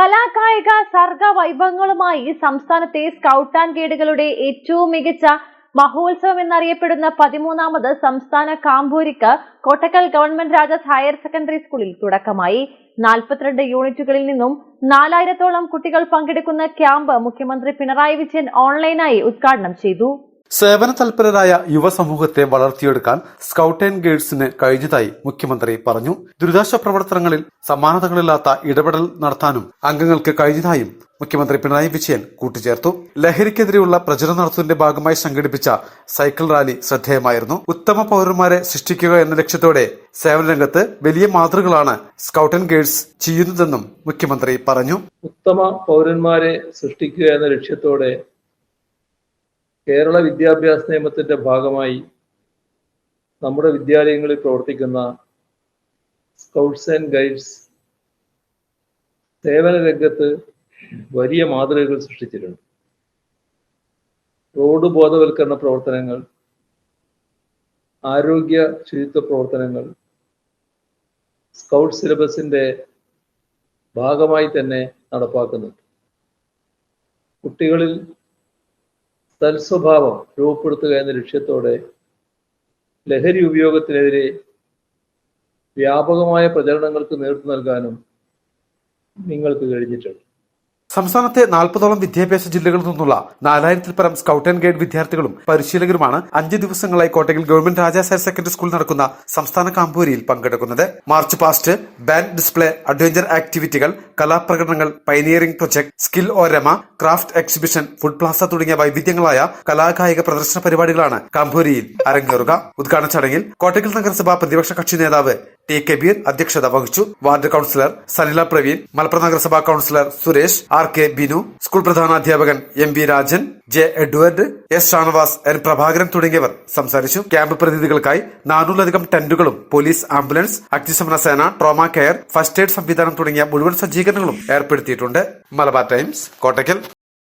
കലാകായിക സർഗ വൈഭവങ്ങളുമായി സംസ്ഥാനത്തെ scout and ഗൈഡുകളുടെ ഏറ്റവും മികച്ച മഹോത്സവം എന്നറിയപ്പെടുന്ന പതിമൂന്നാമത് സംസ്ഥാന കാമ്പൂരിക്ക് Kottakkal government Rajas higher secondary സ്കൂളിൽ തുടക്കമായി. നാൽപ്പത്തിരണ്ട് യൂണിറ്റുകളിൽ നിന്നും നാലായിരത്തോളം കുട്ടികൾ പങ്കെടുക്കുന്ന ക്യാമ്പ് മുഖ്യമന്ത്രി പിണറായി വിജയൻ ഓൺലൈനായി ഉദ്ഘാടനം ചെയ്തു. സേവന തൽപരരായ യുവസമൂഹത്തെ വളർത്തിയെടുക്കാൻ സ്കൗട്ട് ആൻഡ് ഗൈഡ്സിന് കഴിഞ്ഞതായി മുഖ്യമന്ത്രി പറഞ്ഞു. ദുരിതാശ്വാസ പ്രവർത്തനങ്ങളിൽ സമാനതകളില്ലാത്ത ഇടപെടൽ നടത്താനും അംഗങ്ങൾക്ക് കഴിഞ്ഞതായും മുഖ്യമന്ത്രി പിണറായി വിജയൻ കൂട്ടിച്ചേർത്തു. ലഹരിക്കെതിരെയുള്ള പ്രചരണം നടത്തുന്നതിന്റെ ഭാഗമായി സംഘടിപ്പിച്ച സൈക്കിൾ റാലി ശ്രദ്ധേയമായിരുന്നു. ഉത്തമ പൗരന്മാരെ സൃഷ്ടിക്കുക എന്ന ലക്ഷ്യത്തോടെ സേവന രംഗത്ത് വലിയ മാതൃകളാണ് സ്കൗട്ട് ആൻഡ് ഗൈഡ്സ് ചെയ്യുന്നതെന്നും മുഖ്യമന്ത്രി പറഞ്ഞു. ഉത്തമ പൗരന്മാരെ സൃഷ്ടിക്കുക എന്ന ലക്ഷ്യത്തോടെ കേരള വിദ്യാഭ്യാസ നിയമത്തിന്റെ ഭാഗമായി നമ്മുടെ വിദ്യാലയങ്ങളിൽ പ്രവർത്തിക്കുന്ന സ്കൗട്ട്സ് ആൻഡ് ഗൈഡ്സ് സേവന രംഗത്ത് വലിയ മാതൃകകൾ സൃഷ്ടിച്ചിട്ടുണ്ട്. റോഡ് ബോധവൽക്കരണ പ്രവർത്തനങ്ങൾ ആരോഗ്യ ശുചിത്വ പ്രവർത്തനങ്ങൾ സ്കൗട്ട് സിലബസിന്റെ ഭാഗമായി തന്നെ നടപ്പാക്കുന്നുണ്ട്. കുട്ടികളിൽ തൽസ്വഭാവം രൂപപ്പെടുത്തുക എന്ന ലക്ഷ്യത്തോടെ ലഹരി ഉപയോഗത്തിനെതിരെ വ്യാപകമായ പ്രചരണങ്ങൾക്ക് നേതൃത്വം നൽകാനും നിങ്ങൾക്ക് കഴിഞ്ഞിട്ടുണ്ട്. സംസ്ഥാനത്തെ നാൽപ്പതോളം വിദ്യാഭ്യാസ ജില്ലകളിൽ നിന്നുള്ള നാലായിരത്തിൽ പരം സ്കൌട്ട് ആൻഡ് ഗൈഡ് വിദ്യാർത്ഥികളും പരിശീലകരുമാണ് അഞ്ച് ദിവസങ്ങളായി കോട്ടയിൽ ഗവൺമെന്റ് രാജാസ് ഹയർ സെക്കൻഡറി സ്കൂളിൽ നടക്കുന്ന സംസ്ഥാന കാമ്പൂരിയിൽ പങ്കെടുക്കുന്നത്. March past band display adventure ആക്ടിവിറ്റികൾ കലാപ്രകടനങ്ങൾ പൈനിയറിംഗ് പ്രൊജക്ട് സ്കിൽ ഓരമ ക്രാഫ്റ്റ് എക്സിബിഷൻ ഫുഡ് പ്ലാസ തുടങ്ങിയ വൈവിധ്യങ്ങളായ കലാകായിക പ്രദർശന പരിപാടികളാണ് കാമ്പൂരിയിൽ അരങ്ങേറുക. ഉദ്ഘാടന ചടങ്ങിൽ കോട്ടയ്ക്കൽ നഗരസഭ പ്രതിപക്ഷ കക്ഷി നേതാവ് ടി കബീർ അധ്യക്ഷത വഹിച്ചു. വാർഡ് കൌൺസിലർ സലില പ്രവീൺ മലപ്പുറം നഗരസഭാ councillor Suresh R K Binu school പ്രധാനാധ്യാപകൻ M V Rajan J Edward S Shanavas N Prabhakaran തുടങ്ങിയവർ സംസാരിച്ചു. ക്യാമ്പ് പ്രതിനിധികൾക്കായി നാനൂറിലധികം ടെന്റുകളും പോലീസ് ആംബുലൻസ് അഗ്നിശമന സേന ട്രോമ കെയർ ഫസ്റ്റ് എയ്ഡ് സംവിധാനം തുടങ്ങിയ മുഴുവൻ സജ്ജീകരണങ്ങളും ഏർപ്പെടുത്തിയിട്ടുണ്ട്. മലബാർ ടൈംസ് കോട്ടയ്ക്കൽ.